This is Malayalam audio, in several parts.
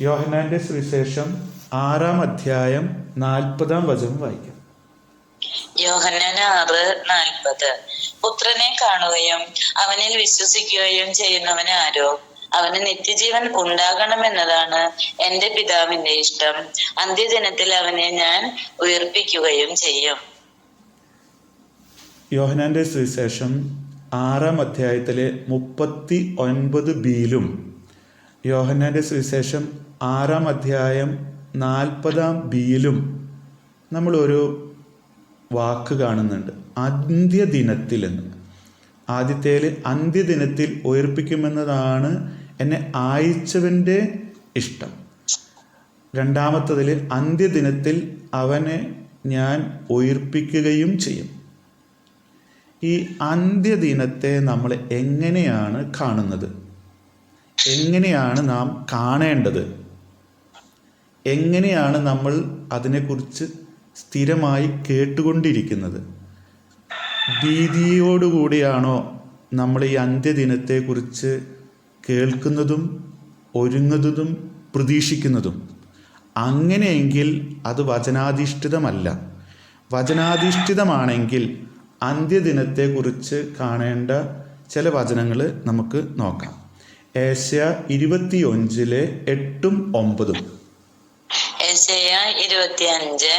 യോഹനാന്റെ സുവിശേഷം ആറാം അധ്യായം നാൽപ്പതാം വചനം വായിക്കാം. യോഹന്നാൻ ആറ് നാൽപ്പത്. പുത്രനെ കാണുകയും അവനിൽ വിശ്വസിക്കുകയും ചെയ്യുന്നവന് ആരോ? അവന് നിത്യജീവൻ ഉണ്ടാകണമെന്നതാണ് എന്റെ പിതാവിന്റെ ഇഷ്ടം. അന്ത്യദിനത്തിൽ അവനെ ഞാൻ ഉയർപ്പിക്കുകയും ചെയ്യും. യോഹനാന്റെ സുവിശേഷം ആറാം അധ്യായത്തിലെ മുപ്പത്തി ഒൻപത് ബിയിലും യോഹനാന്റെ സുവിശേഷം ആറാം അധ്യായം നാൽപ്പതാം ബിയിലും നമ്മളൊരു വാക്ക് കാണുന്നുണ്ട്. അന്ത്യദിനത്തിൽ എന്ന് ആദ്യത്തേൽ അന്ത്യദിനത്തിൽ ഉയർപ്പിക്കുമെന്നതാണ് എന്നെ അയച്ചവന്റെ ഇഷ്ടം. രണ്ടാമത്തതിൽ അന്ത്യദിനത്തിൽ അവനെ ഞാൻ ഉയർപ്പിക്കുകയും ചെയ്യും. ഈ അന്ത്യദിനത്തെ നമ്മൾ എങ്ങനെയാണ് കാണുന്നത്? എങ്ങനെയാണ് നാം കാണേണ്ടത്? എങ്ങനെയാണ് നമ്മൾ അതിനെക്കുറിച്ച് സ്ഥിരമായി കേട്ടുകൊണ്ടിരിക്കുന്നത്? ഭീതിയോടുകൂടിയാണോ നമ്മൾ ഈ അന്ത്യദിനത്തെക്കുറിച്ച് കേൾക്കുന്നതും ഒരുങ്ങുന്നതും പ്രതീക്ഷിക്കുന്നതും? അങ്ങനെയെങ്കിൽ അത് വചനാധിഷ്ഠിതമല്ല. വചനാധിഷ്ഠിതമാണെങ്കിൽ അന്ത്യദിനത്തെക്കുറിച്ച് കാണേണ്ട ചില വചനങ്ങൾ നമുക്ക് നോക്കാം. ഏഷ്യ ഇരുപത്തിയൊഞ്ചിലെ എട്ടും ഒമ്പതും. ഇരുപത്തിയഞ്ച്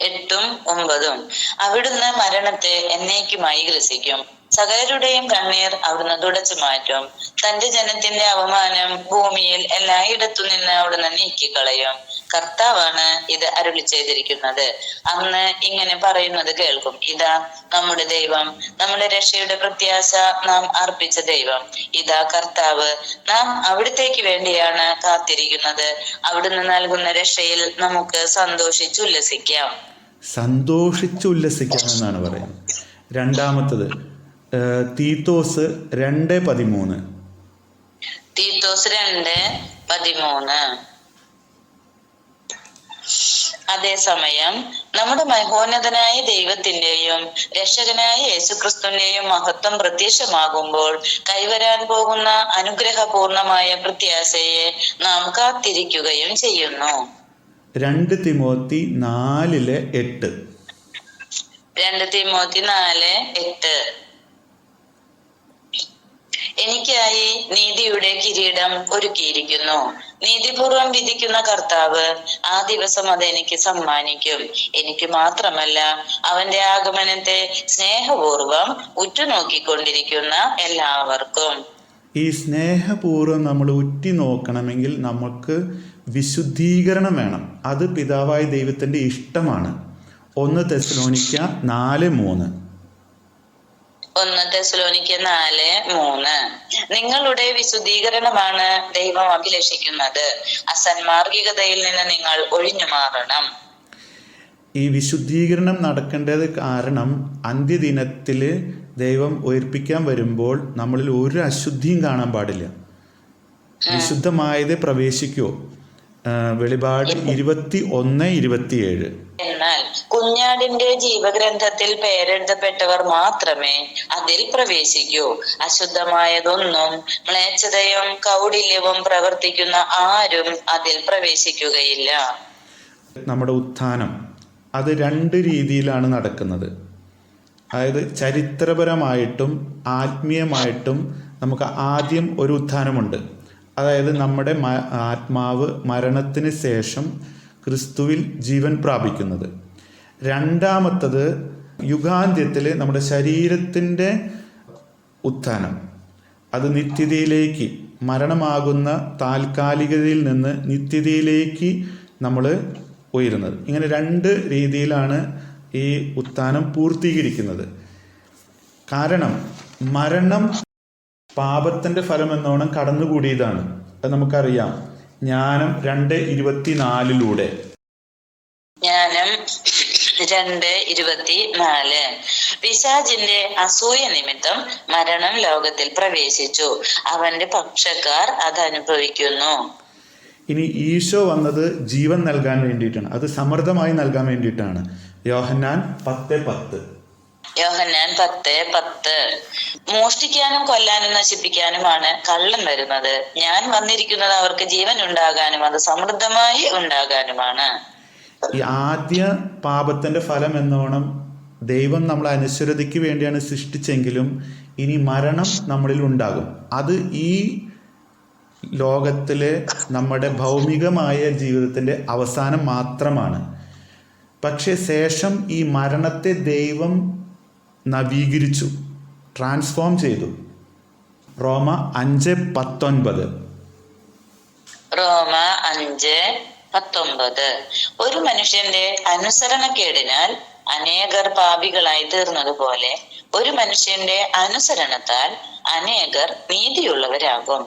എട്ടും ഒമ്പതും. അവിടുന്ന് മരണത്തെ എന്നേക്കുമായി ഗ്രസിക്കും. സകലരുടെയും കണ്ണീർ അവിടുന്ന് തുടച്ചു മാറ്റും. തന്റെ ജനത്തിന്റെ അവമാനം ഭൂമിയിൽ എല്ലായിടത്തു നിന്ന് അവിടുന്ന് നീക്കിക്കളയും. കർത്താവാണ് ഇത് അരുളി ചെയ്തിരിക്കുന്നത്. അന്ന് ഇങ്ങനെ പറയുന്നത് കേൾക്കും. ഇതാ നമ്മുടെ ദൈവം. നമ്മുടെ രക്ഷയുടെ പ്രത്യാശ നാം അർപ്പിച്ച ദൈവം. ഇതാ കർത്താവ്. നാം അവിടത്തേക്ക് വേണ്ടിയാണ് കാത്തിരിക്കുന്നത്. അവിടുന്ന് നൽകുന്ന രക്ഷയിൽ നമുക്ക് സന്തോഷിച്ചുല്ലസിക്കാം. സന്തോഷിച്ചുല്ലസിക്കാം എന്നാണ് പറയുന്നത്. രണ്ടാമത്തത് തീത്തോസ് രണ്ട് പതിമൂന്ന്. തീത്തോസ് രണ്ട് പതിമൂന്ന്. അതേസമയം നമ്മുടെ മഹോന്നതനായ ദൈവത്തിന്റെയും രക്ഷകനായ യേശുക്രിസ്തുവിന്റെയും മഹത്വം പ്രത്യക്ഷമാകുമ്പോൾ കൈവരാൻ പോകുന്ന അനുഗ്രഹപൂർണമായ പ്രത്യാശയെ നാം കാത്തിരിക്കുകയും ചെയ്യുന്നു. രണ്ട് തിമോത്തി നാലിലെ എട്ട്. രണ്ട് തിമോത്തി നാല് എട്ട്. എനിക്കായി നീതിയുടെ കിരീടം ഒരുക്കിയിരിക്കുന്നു. നീതിപൂർവം വിധിക്കുന്ന കർത്താവ് ആ ദിവസം അത് എനിക്ക് സമ്മാനിക്കും. എനിക്ക് മാത്രമല്ല അവന്റെ ആഗമനത്തെ സ്നേഹപൂർവം ഉറ്റുനോക്കിക്കൊണ്ടിരിക്കുന്ന എല്ലാവർക്കും. ഈ സ്നേഹപൂർവം നമ്മൾ ഉറ്റി നോക്കണമെങ്കിൽ നമുക്ക് വിശുദ്ധീകരണം വേണം. അത് പിതാവായ ദൈവത്തിന്റെ ഇഷ്ടമാണ്. ഒന്ന് തെസ്ലോനിക്ക നാല് മൂന്ന്. ഒന്ന് തെസ്ലോണിക്ക നാല് മൂന്ന്. നിങ്ങളുടെ വിശുദ്ധീകരണമാണ് ദൈവം അഭിലഷിക്കുന്നത്. അസന്മാർഗികതയിൽ നിന്ന് നിങ്ങൾ ഒഴിഞ്ഞു മാറണം. ഈ വിശുദ്ധീകരണം നടക്കേണ്ടത് കാരണം അന്ത്യദിനത്തിൽ ദൈവം ഉയർപ്പിക്കാൻ വരുമ്പോൾ നമ്മളിൽ ഒരു അശുദ്ധിയും കാണാൻ പാടില്ല. വിശുദ്ധമായത് പ്രവേശിക്കുമോ വെളിപാട് ഇരുപത്തി ഒന്ന് ഇരുപത്തിയേഴ്. എന്നാൽ കുഞ്ഞാടിന്റെ ജീവഗ്രന്ഥത്തിൽ പേരെഴുതപ്പെട്ടവർ മാത്രമേ അതിൽ പ്രവേശിക്കൂ. അശുദ്ധമായതൊന്നും മ്ലേച്ഛതയും കൗടില്യവും പ്രവർത്തിക്കുന്ന ആരും അതിൽ പ്രവേശിക്കുകയില്ല. നമ്മുടെ ഉത്ഥാനം. അത് രണ്ട് രീതിയിലാണ് നടക്കുന്നത്. അതായത് ചരിത്രപരമായിട്ടും ആത്മീയമായിട്ടും നമുക്ക് ആദ്യം ഒരു ഉത്ഥാനമുണ്ട്. അതായത് നമ്മുടെ ആത്മാവ് മരണത്തിന് ശേഷം ക്രിസ്തുവിൽ ജീവൻ പ്രാപിക്കുന്നത്. രണ്ടാമത്തത് യുഗാന്ത്യത്തിൽ നമ്മുടെ ശരീരത്തിന്റെ ഉത്ഥാനം. അത് നിത്യതയിലേക്ക് മരണമാകുന്ന താൽക്കാലികതയിൽ നിന്ന് നിത്യതയിലേക്ക് നമ്മൾ ഉയരുന്നത്. ഇങ്ങനെ രണ്ട് രീതിയിലാണ് ഈ ഉത്ഥാനം പൂർത്തീകരിക്കുന്നത്. കാരണം മരണം പാപത്തിന്റെ ഫലം എന്നോണം കടന്നുകൂടിയതാണ്. അത് നമുക്കറിയാം. ജ്ഞാനം രണ്ട് ഇരുപത്തിനാലിലൂടെ. ജ്ഞാനം രണ്ട് ഇരുപത്തി നാല് പിശാജിന്റെ അസൂയ നിമിത്തം മരണം ലോകത്തിൽ പ്രവേശിച്ചു. അവന്റെ പക്ഷക്കാർ അത് അനുഭവിക്കുന്നു. ഇനി ഈശോ വന്നത് ജീവൻ നൽകാൻ വേണ്ടിയിട്ടാണ്. അത് സമൃദ്ധമായി നൽകാൻ വേണ്ടിയിട്ടാണ്. യോഹന്നാൻ പത്ത് പത്ത്. യോഹന്നാൻ പത്ത് പത്ത്. മോഷ്ടിക്കാനും കൊല്ലാനും നശിപ്പിക്കാനുമാണ് കള്ളം വരുന്നത്. ഞാൻ വന്നിരിക്കുന്നത് അവർക്ക് ജീവൻ ഉണ്ടാകാനും അത് സമൃദ്ധമായി ഉണ്ടാകാനുമാണ്. ഈ ആദ്യ പാപത്തിന്റെ ഫലം എന്നോണം ദൈവം നമ്മളെ അനുശ്വരതയ്ക്ക് വേണ്ടിയാണ് സൃഷ്ടിച്ചെങ്കിലും ഇനി മരണം നമ്മളിൽ ഉണ്ടാകും. അത് ഈ ലോകത്തിലെ നമ്മുടെ ഭൗമികമായ ജീവിതത്തിന്റെ അവസാനം മാത്രമാണ്. പക്ഷേ ശേഷം ഈ മരണത്തെ ദൈവം നവീകരിച്ചു. ട്രാൻസ്ഫോം ചെയ്തു. റോമ അഞ്ച് പത്തൊൻപത്. റോമ അഞ്ച് പത്തൊമ്പത് ഒരു മനുഷ്യന്റെ അനുസരണക്കേടിനാൽ അനേകർ പാപികളായി തീർന്നതുപോലെ ഒരു മനുഷ്യന്റെ അനുസരണത്താൽ അനേകർ നീതിയുള്ളവരാകും.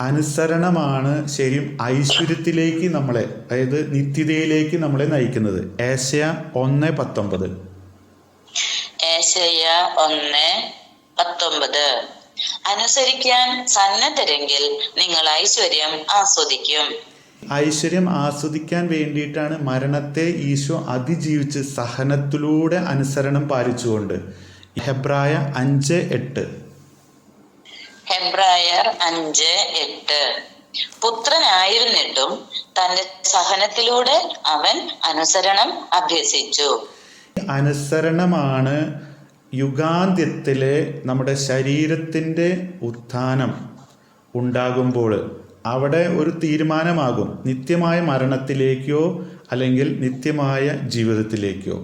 അനുസരണമാണ് ശരിയും ഐശ്വര്യത്തിലേക്ക് നമ്മളെ അതായത് നിത്യതയിലേക്ക് നമ്മളെ നയിക്കുന്നത്. ഏഷ്യ ഒന്ന് പത്തൊമ്പത് ഏശയ്യ ഒന്ന് പത്തൊമ്പത്. അനുസരിക്കാൻ സന്നദ്ധരെങ്കിൽ നിങ്ങൾ ഐശ്വര്യം ആസ്വദിക്കും. ഐശ്വര്യം ആസ്വദിക്കാൻ വേണ്ടിയിട്ടാണ് മരണത്തെ ഈശോ അതിജീവിച്ച് സഹനത്തിലൂടെ അനുസരണം പാലിച്ചുകൊണ്ട്. ഹെബ്രായ അഞ്ച് എട്ട്. ഹെബ്രായർ അഞ്ച് എട്ട്. പുത്രനായിരുന്നിട്ടും തന്റെ സഹനത്തിലൂടെ അവൻ അനുസരണം അഭ്യസിച്ചു. അനുസരണമാണ് യുഗാന്ത്യത്തിലെ നമ്മുടെ ശരീരത്തിന്റെ ഉത്ഥാനം ഉണ്ടാകുമ്പോൾ അവിടെ ഒരു തീരുമാനമാകും. നിത്യമായ മരണത്തിലേക്കോ അല്ലെങ്കിൽ നിത്യമായ ജീവിതത്തിലേക്കോ.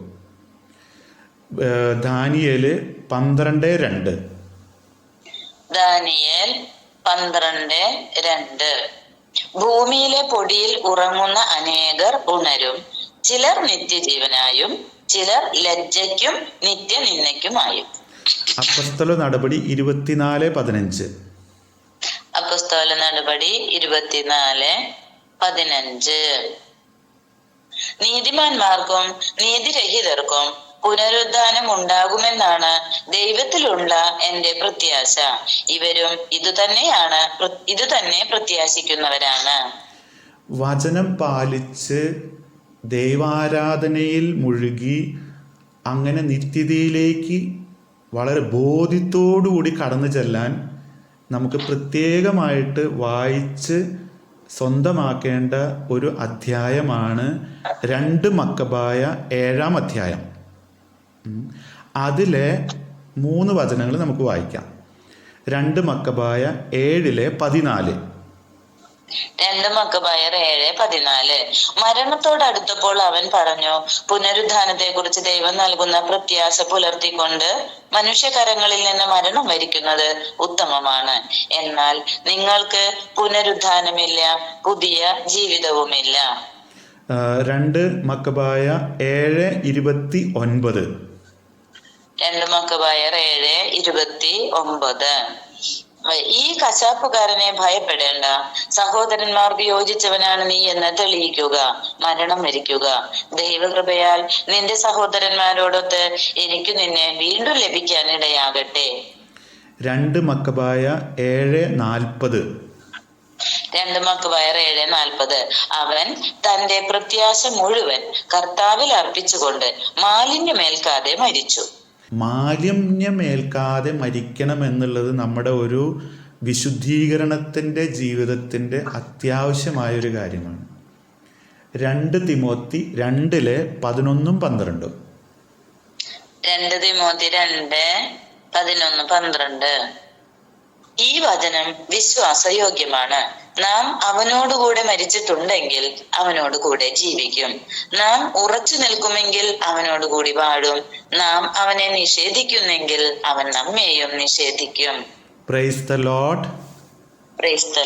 ദാനിയേൽ പന്ത്രണ്ട് രണ്ട്. ദാനിയേൽ പന്ത്രണ്ട് രണ്ട്. ഭൂമിയിലെ പൊടിയിൽ ഉറങ്ങുന്ന അനേകർ ഉണരും. ചിലർ നിത്യജീവനായും ചിലർ ലജ്ജയ്ക്കും നിത്യനിന്ദയ്ക്കുമായും. അപ്പസ്തല നടപടി ഇരുപത്തിനാല് പതിനഞ്ച്. അപ്പസ്തോല നടപടി ഇരുപത്തിനാല് പതിനഞ്ച്. നീതിമാന്മാർക്കും നീതിരഹിതർക്കും പുനരുദ്ധാനം ഉണ്ടാകുമെന്നാണ് ദൈവത്തിലുള്ള എന്റെ പ്രത്യാശ. ഇവരും ഇതുതന്നെയാണ് ഇതുതന്നെ പ്രത്യാശിക്കുന്നവരാണ്. വചനം പാലിച്ച് ദൈവാരാധനയിൽ മുഴുകി അങ്ങനെ നിത്യതയിലേക്ക് വളരെ ബോധ്യത്തോടുകൂടി കടന്നു ചെല്ലാൻ നമുക്ക് പ്രത്യേകമായിട്ട് വായിച്ച് സ്വന്തമാക്കേണ്ട ഒരു അധ്യായമാണ് രണ്ട് മക്കബായ ഏഴാം അധ്യായം. അതിലെ മൂന്ന് വചനങ്ങൾ നമുക്ക് വായിക്കാം. രണ്ട് മക്കബായ ഏഴിലെ പതിനാല്. രണ്ട് മക്കബയർ ഏഴ് പതിനാല്. മരണത്തോടടുത്തപ്പോൾ അവൻ പറഞ്ഞു പുനരുദ്ധാനത്തെ കുറിച്ച് ദൈവം നൽകുന്ന പ്രത്യാശ പുലർത്തിക്കൊണ്ട് മനുഷ്യകരങ്ങളിൽ നിന്ന് മരണം വരിക്കുന്നത് ഉത്തമമാണ്. എന്നാൽ നിങ്ങൾക്ക് പുനരുദ്ധാനമില്ല പുതിയ ജീവിതവുമില്ല. രണ്ട് മക്കബായ ഏഴ് ഇരുപത്തി ഒൻപത്. രണ്ട് മക്കബായർ ഏഴ് ഇരുപത്തി ഒമ്പത് ഈ കശാപ്പുകാരനെ ഭയപ്പെടേണ്ട. സഹോദരന്മാർ യോജിച്ചവനാണ് നീ എന്ന് തെളിയിക്കുക. മരണം വരിക്കുക. ദൈവകൃപയാൽ നിന്റെ സഹോദരന്മാരോടൊത്ത് എനിക്ക് നിന്നെ വീണ്ടും ലഭിക്കാൻ ഇടയാകട്ടെ രണ്ട് മക്കബായ ഏഴ് നാൽപ്പത്. രണ്ട് മക്കബായ ഏഴ് നാൽപ്പത്. അവൻ തന്റെ പ്രത്യാശ മുഴുവൻ കർത്താവിൽ അർപ്പിച്ചുകൊണ്ട് മാലിന്യമേൽക്കാതെ മരിച്ചു. മാലിന്യമേൽക്കാതെ മരിക്കണം എന്നുള്ളത് നമ്മുടെ ഒരു വിശുദ്ധീകരണത്തിന്റെ ജീവിതത്തിന്റെ അത്യാവശ്യമായൊരു കാര്യമാണ്. രണ്ട് തിമോത്തി രണ്ടിലെ പതിനൊന്നും പന്ത്രണ്ടും. രണ്ട് തിമോത്തി രണ്ട് പതിനൊന്ന് പന്ത്രണ്ട്. ഈ വചനം വിശ്വാസയോഗ്യമാണ്. നാം അവനോടുകൂടെ മരിച്ചിട്ടുണ്ടെങ്കിൽ അവനോടുകൂടെ ജീവിക്കും. നാം ഉറച്ചു നിൽക്കുമെങ്കിൽ അവനോടുകൂടി വാഴും. നാം അവനെ നിഷേധിക്കുന്നെങ്കിൽ അവൻ നമ്മെയും നിഷേധിക്കും. Praise the lord praise the